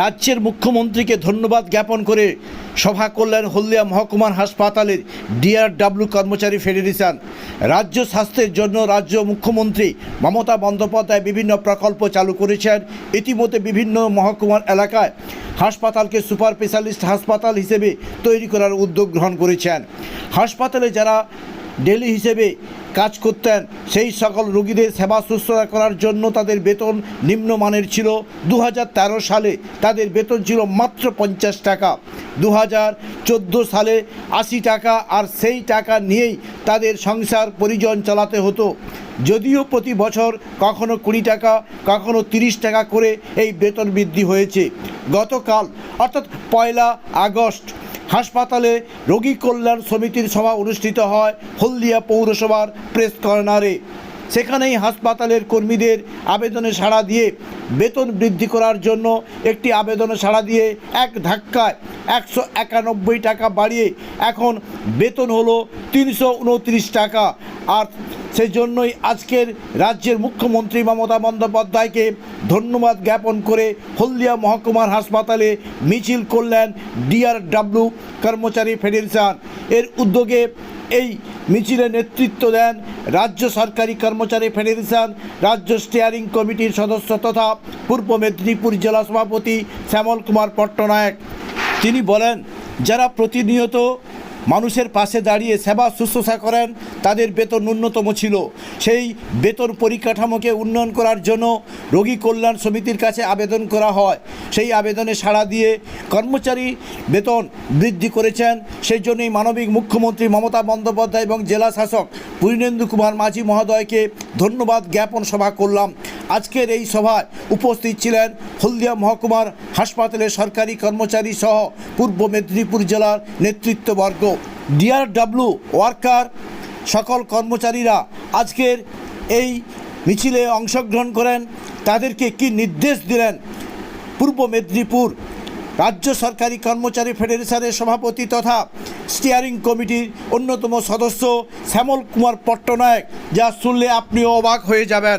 রাজ্যের মুখ্যমন্ত্রীকে ধন্যবাদ জ্ঞাপন করে সভা করলেন হলদিয়া মহকুমার হাসপাতালের ডিআরডাব্লিউ কর্মচারী ফেডারেশন রাজ্য স্বাস্থ্যের জন্য রাজ্য মুখ্যমন্ত্রী মমতা বন্দ্যোপাধ্যায় বিভিন্ন প্রকল্প চালু করেছেন। ইতিমধ্যে বিভিন্ন মহকুমার এলাকায় হাসপাতালকে সুপার স্পেশালিস্ট হাসপাতাল হিসেবে তৈরি করার উদ্যোগ গ্রহণ করেছেন। হাসপাতালে যারা ডেলি হিসেবে কাজ করতেন। সেই সকল রোগীদের সেবা শুশ্রূষা করার জন্য তাদের বেতন নিম্নমানের ছিল। দু হাজার তেরো সালে তাদের বেতন ছিল মাত্র পঞ্চাশ টাকা। দু হাজার চোদ্দ সালে আশি টাকা আর সেই টাকা নিয়েই তাদের সংসার পরিজন চালাতে হতো। যদিও প্রতি বছর কখনো কুড়ি টাকা, কখনো তিরিশ টাকা করে এই বেতন বৃদ্ধি হয়েছে। গতকাল, অর্থাৎ পয়লা আগস্ট হাসপাতালে রোগী কল্যাণ সমিতির সভা অনুষ্ঠিত হয় হলদিয়া পৌরসভার প্রেস কর্নারে। সেখানেই হাসপাতালের কর্মীদের আবেদনে সাড়া দিয়ে বেতন বৃদ্ধি করার জন্য একটি আবেদনে সাড়া দিয়ে এক ধাক্কায় একশো একানব্বই টাকা বাড়িয়ে এখন বেতন হলো তিনশো উনত্রিশ টাকা। আর সেই জন্যই আজকের রাজ্যের মুখ্যমন্ত্রী মমতা বন্দ্যোপাধ্যায়কে ধন্যবাদ জ্ঞাপন করে হলদিয়া মহকুমার হাসপাতালে মিছিল করলেন ডিআরডাব্লিউ কর্মচারী ফেডারেশন। এর উদ্যোগে এই মিছিলে নেতৃত্ব দেন রাজ্য সরকারি কর্মচারী ফেডারেশন, রাজ্য স্টিয়ারিং কমিটির সদস্য তথা পূর্ব মেদিনীপুর জেলা সভাপতি শ্যামল কুমার পট্টনায়ক। তিনি বলেন, যারা প্রতিনিয়ত মানুষের পাশে দাঁড়িয়ে সেবা শুশ্রূষা করেন, তাদের বেতন ন্যূনতম ছিল। সেই বেতন পরিকাঠামোকে উন্নয়ন করার জন্য রোগী কল্যাণ সমিতির কাছে আবেদন করা হয়। সেই আবেদনে সাড়া দিয়ে কর্মচারী বেতন বৃদ্ধি করেছেন। সেই জন্যই মানবিক মুখ্যমন্ত্রী মমতা বন্দ্যোপাধ্যায় এবং জেলা শাসক পূর্ণেন্দু কুমার মাঝি মহোদয়কে ধন্যবাদ জ্ঞাপন সভা করলাম। আজকের এই সভায় উপস্থিত ছিলেন হলদিয়া মহকুমার হাসপাতালের সরকারি কর্মচারী সহ পূর্ব মেদিনীপুর জেলার নেতৃত্ববর্গ। ডিআরডাব্লিউ ওয়ার্কার সকল কর্মচারীরা আজকের এই মিছিলে অংশগ্রহণ করেন। তাদেরকে কি নির্দেশ দিলেন? পূর্ব মেদিনীপুর রাজ্য সরকারি কর্মচারী ফেডারেশনের সভাপতি তথা স্টিয়ারিং কমিটির অন্যতম সদস্য শ্যামল কুমার পট্টনায়ক, যা শুনলে আপনিও অবাক হয়ে যাবেন।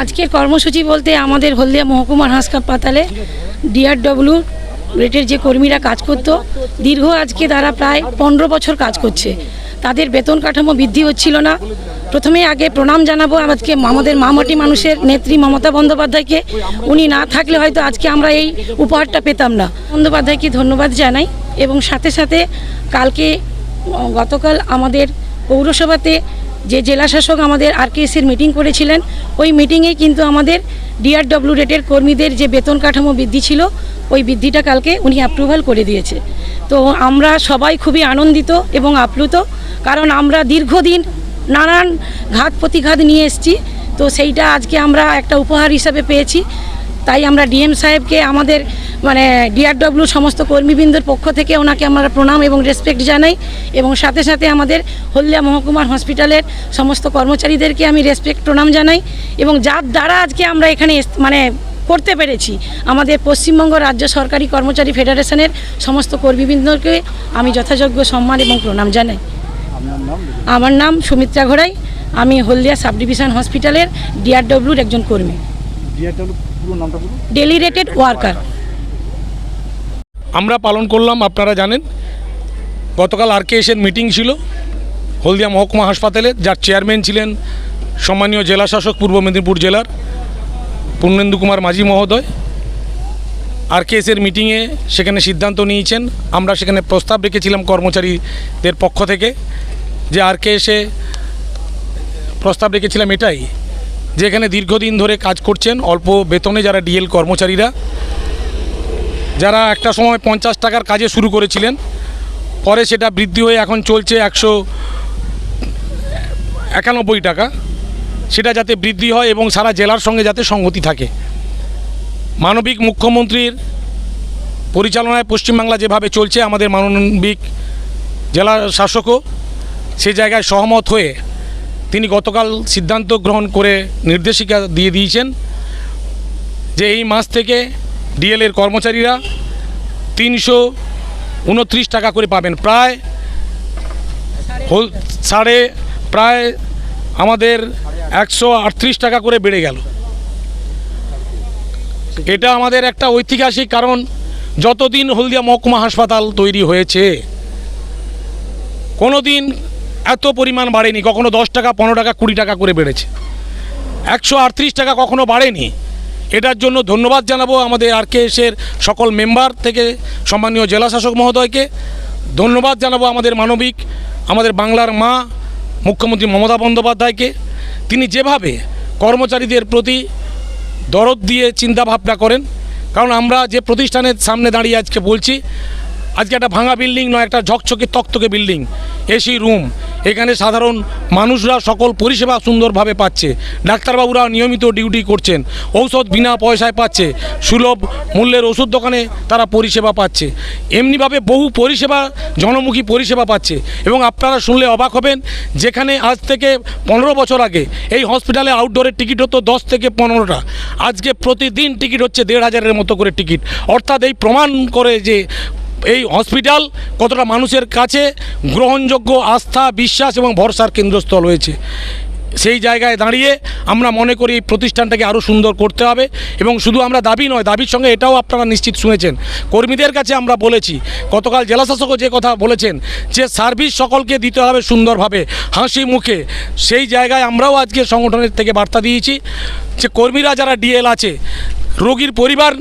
আজকের কর্মসূচি বলতে আমাদের হলদিয়া মহকুমার হাসপাতালে ডিআরডব্লিউ রেটের যে কর্মীরা কাজ করত, দীর্ঘ আজকে তারা প্রায় পনেরো বছর কাজ করছে। তাদের বেতন কাঠামো বৃদ্ধি হচ্ছিল না। প্রথমে আগে প্রণাম জানাব আজকে আমাদের মামাটি মানুষের নেত্রী মমতা বন্দ্যোপাধ্যায়কে। উনি না থাকলে হয়তো আজকে আমরা এই উপহারটা পেতাম না। বন্দ্যোপাধ্যায়কে ধন্যবাদ জানাই এবং সাথে সাথে কালকে, গতকাল আমাদের পৌরসভাতে যে জেলা শাসক আমাদের আরকেএসের মিটিং করেছিলেন, ওই মিটিংয়ে কিন্তু আমাদের ডিআরডব্লিউ রেটের কর্মীদের যে বেতন কাঠামো বৃদ্ধি ছিল, ওই বৃদ্ধিটা কালকে উনি অ্যাপ্রুভাল করে দিয়েছে। তো আমরা সবাই খুবই আনন্দিত এবং আপ্লুত, কারণ আমরা দীর্ঘদিন নানান ঘাত প্রতিঘাত নিয়ে এসেছি, তো সেইটা আজকে আমরা একটা উপহার হিসাবে পেয়েছি। তাই আমরা ডিএম সাহেবকে আমাদের মানে ডিআরডব্লিউ সমস্ত কর্মীবৃন্দের পক্ষ থেকে ওনাকে আমরা প্রণাম এবং রেসপেক্ট জানাই এবং সাথে সাথে আমাদের হলদিয়া মহকুমার হসপিটালের সমস্ত কর্মচারীদেরকে আমি রেসপেক্ট প্রণাম জানাই এবং যার দ্বারা আজকে আমরা এখানে মানে করতে পেরেছি আমাদের পশ্চিমবঙ্গ রাজ্য সরকারি কর্মচারী ফেডারেশনের সমস্ত কর্মীবৃন্দকে আমি যথাযোগ্য সম্মান এবং প্রণাম জানাই। আমার নাম সুমিত্রা ঘোড়াই আমি হলদিয়া সাব ডিভিশন হসপিটালের ডিআরডব্লিউর একজন কর্মী। ডেলি রেটেড ওয়ার্কার আমরা পালন করলাম আপনারা জানেন। গতকাল আর কে এসের মিটিং ছিল। হলদিয়া মহকুমা হাসপাতালে যার চেয়ারম্যান ছিলেন সম্মানীয় জেলা শাসক পূর্ব মেদিনীপুর জেলার পূর্ণেন্দু কুমার মাঝি মহোদয়। আর কে এসের মিটিংয়ে সেখানে সিদ্ধান্ত নিয়েছেন। আমরা সেখানে প্রস্তাব রেখেছিলাম কর্মচারীদের পক্ষ থেকে যে আর কে এসে প্রস্তাব রেখেছিলাম এটাই। যে এখানে দীর্ঘদিন ধরে কাজ করছেন অল্প বেতনে যারা ডিএল কর্মচারীরা, যারা একটা সময় পঞ্চাশ টাকার কাজে শুরু করেছিলেন, পরে সেটা বৃদ্ধি হয়ে এখন চলছে একশো একানব্বই টাকা। সেটা যাতে বৃদ্ধি হয় এবং সারা জেলার সঙ্গে যাতে সংগতি থাকে। মানবিক মুখ্যমন্ত্রীর পরিচালনায় পশ্চিমবাংলা যেভাবে চলছে, আমাদের মানবিক জেলা শাসকও সে জায়গায় সহমত হয়ে তিনি গতকাল সিদ্ধান্ত গ্রহণ করে নির্দেশিকা দিয়ে দিয়েছেন যে এই মাস থেকে ডিএলের কর্মচারীরা তিনশো উনত্রিশ টাকা করে পাবেন। প্রায় সাড়ে প্রায় আমাদের একশো আটত্রিশ টাকা করে বেড়ে গেল। এটা আমাদের একটা ঐতিহাসিক কারণ। যতদিন হলদিয়া মহকুমা হাসপাতাল তৈরি হয়েছে কোনো দিন এত পরিমাণ বাড়েনি, কখনো দশ টাকা, পনেরো টাকা, কুড়ি টাকা করে বেড়েছে। একশো আটত্রিশ টাকা কখনো বাড়েনি। এটার জন্য ধন্যবাদ জানাব আমাদের আর এর সকল মেম্বার থেকে, সম্মানীয় জেলা শাসক মহোদয়কে। ধন্যবাদ জানাব আমাদের মানবিক, আমাদের বাংলার মা, মুখ্যমন্ত্রী মমতা বন্দ্যোপাধ্যায়কে। তিনি যেভাবে কর্মচারীদের প্রতি দরদ দিয়ে চিন্তাভাবনা করেন, কারণ আমরা যে প্রতিষ্ঠানের সামনে দাঁড়িয়ে আজকে বলছি আজকে একটা ভাঙা বিল্ডিং নয়, একটা ঝকঝকে, তকতকে বিল্ডিং এসি রুম এখানে সাধারণ মানুষরা সকল পরিষেবা সুন্দরভাবে পাচ্ছে। ডাক্তারবাবুরা নিয়মিত ডিউটি করছেন। ঔষধ বিনা পয়সায় পাচ্ছে। সুলভ মূল্যের ওষুধ দোকানে তারা পরিষেবা পাচ্ছে। এমনিভাবে বহু পরিষেবা, জনমুখী পরিষেবা পাচ্ছে। এবং আপনারা শুনলে অবাক হবেন, যেখানে আজ থেকে পনেরো বছর আগে এই হসপিটালে আউটডোরের টিকিট হতো দশ থেকে পনেরোটা। আজকে প্রতিদিন টিকিট হচ্ছে দেড় হাজারের মতো করে টিকিট অর্থাৎ এই প্রমাণ করে যে এই হসপিটাল কতটা মানুষের কাছে গ্রহণযোগ্য আস্থা, বিশ্বাস এবং ভরসার কেন্দ্রস্থল হয়েছে। সেই জায়গায় দাঁড়িয়ে আমরা মনে করি এই প্রতিষ্ঠানটাকে আরও সুন্দর করতে হবে এবং শুধু আমরা দাবি নয়, দাবির সঙ্গে এটাও আপনারা নিশ্চিত শুনেছেন। কর্মীদের কাছে আমরা বলেছি, গতকাল জেলাশাসকও যে কথা বলেছেন যে সার্ভিস সকলকে দিতে হবে সুন্দরভাবে, হাসি মুখে। সেই জায়গায় আমরাও আজকে সংগঠনের থেকে বার্তা দিয়েছি যে কর্মীরা যারা ডিএল আছে, রোগীর পরিবার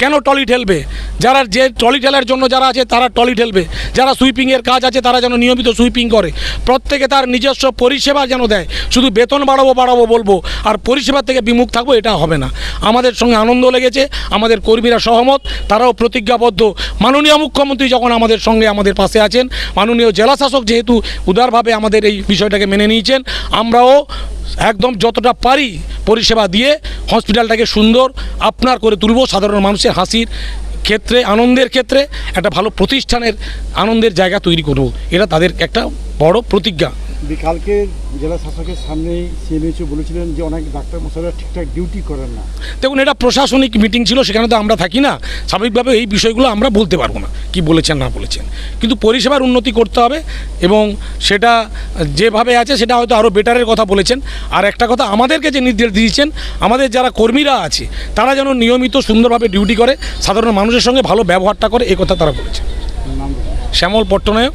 কেন টলি ঠেলবে যারা যে টলি ঠেলার জন্য যারা আছে, তারা টলি ঠেলবে যারা সুইপিংয়ের কাজ আছে, তারা যেন নিয়মিত সুইপিং করে। প্রত্যেকে তার নিজস্ব পরিষেবা যেন দেয়। শুধু বেতন বাড়াবো বাড়াবো বলব, আর পরিষেবা থেকে বিমুখ থাকব, এটা হবে না। আমাদের সঙ্গে আনন্দ লেগেছে, আমাদের কর্মীরা সহমত, তারাও প্রতিজ্ঞাবদ্ধ। মাননীয় মুখ্যমন্ত্রী যখন আমাদের সঙ্গে আমাদের পাশে আছেন, মাননীয় জেলাশাসক যেহেতু উদারভাবে আমাদের এই বিষয়টাকে মেনে নিয়েছেন, আমরাও একদম যতটা পারি পরিষেবা দিয়ে হসপিটালটাকে সুন্দর আপনার করে তুলব সাধারণ মানুষের হাসির ক্ষেত্রে, আনন্দের ক্ষেত্রে, একটা ভালো প্রতিষ্ঠানের আনন্দের জায়গা তৈরি করব। এটা তাদের একটা বড় প্রতিজ্ঞা। কালকে জেলা শাসকের সামনেই সিএমএইচও বলেছিলেন যে অনেক ডাক্তার মশাইরা ঠিকঠাক ডিউটি করেন না। দেখুন এটা প্রশাসনিক মিটিং ছিল সেখানে তো আমরা থাকি না। স্বাভাবিকভাবে এই বিষয়গুলো আমরা বলতে পারব না কি বলেছেন না বলেছেন। কিন্তু পরিষেবার উন্নতি করতে হবে এবং সেটা যেভাবে আছে সেটা হয়তো আরও বেটারের কথা বলেছেন। আর একটা কথা আমাদেরকে যে নির্দেশ দিয়েছেন আমাদের যারা কর্মীরা আছে তারা যেন নিয়মিত সুন্দরভাবে ডিউটি করে সাধারণ মানুষের সঙ্গে ভালো ব্যবহারটা করে এ কথা তারা বলেছেন। শ্যামল পট্টনায়ক।